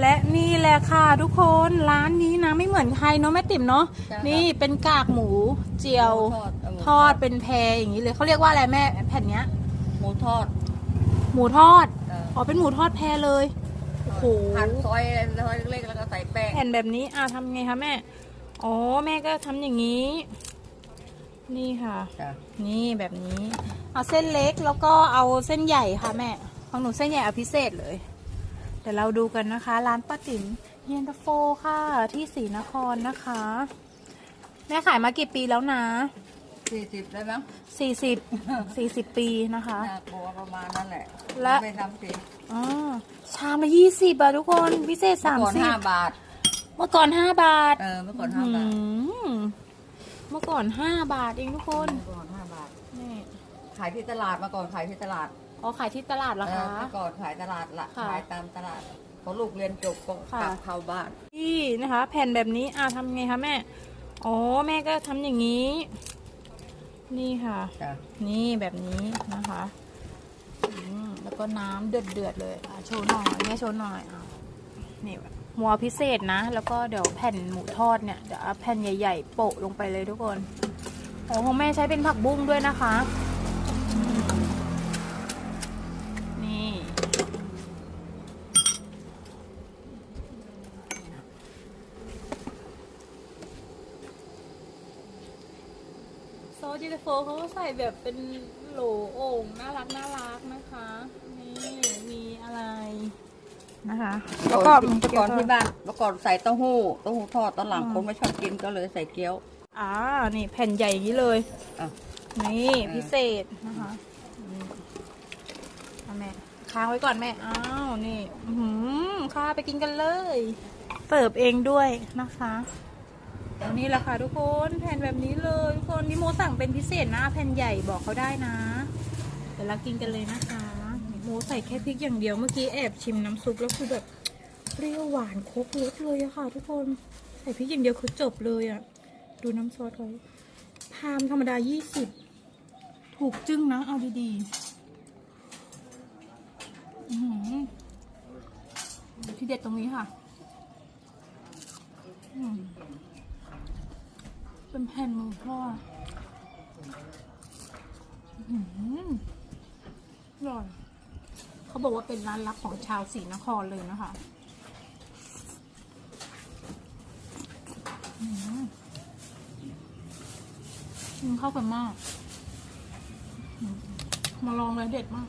และนี่แหละค่ะทุกคนร้านนี้นะไม่เหมือนใครเนาะแม่ติ๋มเนาะจ้ะ นี่เป็นกากหมูเจียว หมูทอดเอาหมูทอดเป็นแพรอย่างนี้เลยเขาเรียกว่าอะไรแม่แผ่นเนี้ย หมูทอดหมูทอดเอออ๋อเป็นหมูทอดแพรเลยโอ้โหหั่นซอยซอยเล็กๆแล้วก็ใส่แป้งแผ่นแบบนี้อ่าทำไงคะแม่อ๋อแม่ก็ทำอย่างนี้ นี่ค่ะ จ้ะนี่แบบนี้ เอาเส้นเล็กแล้วก็เอาเส้นใหญ่ค่ะแม่ของหนูเส้นใหญ่เอาพิเศษเลย เดี๋ยวเราดูกันนะคะ ร้านป้าติ๋มเย็นตาโฟค่ะ ที่ศรีนครนะคะ แม่ขายมากี่ปีแล้วนะสี่สิบได้มั้งสี่สิบสี่สิบปีนะคะ น่ากลัวประมาณนั้นแหละและ ไม่ทำสิอ๋อชามละยี่สิบอะทุกคนพิเศษสามก่อนสิบห้าบาท เมื่อก่อนห้าบาทเออเมื่อก่อนห้าบาทอื้อหือเมื่อก่อนห้าบาทเองทุกคน เมื่อก่อนห้าบาท นี่ขายที่ตลาดมาก่อนขายที่ตลาด อ๋อขายที่ตลาดเหรอเออคะ เมื่อก่อนขายตลาดละค่ะขายตามตลาดพอลูกเรียนจบก็ค่ะ กลับเข้าบ้าน นี่นะคะ แผ่นแบบนี้อ่าทำไงคะแม่ อ๋อแม่ก็ทำอย่างนี้ นี่ค่ะ จ้ะนี่แบบนี้นะคะอืมแล้วก็น้ำเดือดเดือดๆเลยอะโชว์หน่อยแม่โชว์หน่อยอะนี่หมัวพิเศษนะ แล้วก็เดี๋ยวแผ่นหมูทอดเนี่ยเดี๋ยวเอาแผ่นใหญ่ๆ โปะลงไปเลยทุกคน โอ้ของแม่ใช้เป็นผักบุ้งด้วยนะคะอืมนี่ ซอสเย็นตาโฟเขาก็ใส่แบบเป็นโหลโอ่งน่ารักน่ารักนะคะ นี่มีอะไรนะคะแล้วก็เมื่อก่อนที่บ้านเมื่อก่อนใส่เต้าหู้เต้าหู้ทอดตอนหลังคนไม่ชอบกินก็เลยใส่เกี๊ยวอ่านี่แผ่นใหญ่อย่างนี้เลยอะนี่อ่าพิเศษนะคะอืมเอาแม่ค้างไว้ก่อนแม่อ้าวนี่อื้อหือข้าไปกินกันเลยเสิร์ฟเองด้วยนะคะ นนี้แหละค่ะทุกคนแผ่นแบบนี้เลยทุกคนนี่โมสั่งเป็นพิเศษนะแผ่นใหญ่บอกเขาได้นะเดี๋ยวเรากินกันเลยนะคะโมใส่แค่พริกอย่างเดียวเมื่อกี้แอบชิมน้ำซุปแล้วคือแบบเปรี้ยวหวานครบรสเลยอะค่ะ ทุกคนใส่พริกอย่างเดียวคือจบเลยอะดูน้ำซอสเขาพามธรรมดา 20 ถูกจึ้งนะเอาดีๆอื้อหือที่เด็ดตรงนี้ค่ะอืม เป็นแผ่นหมูทอดอื้อหืออร่อย เขาบอกว่าเป็นร้านลับของชาวศรีนครเลยนะคะอื้อหืออืมเข้ากันมาก มาลองเลยเด็ดมาก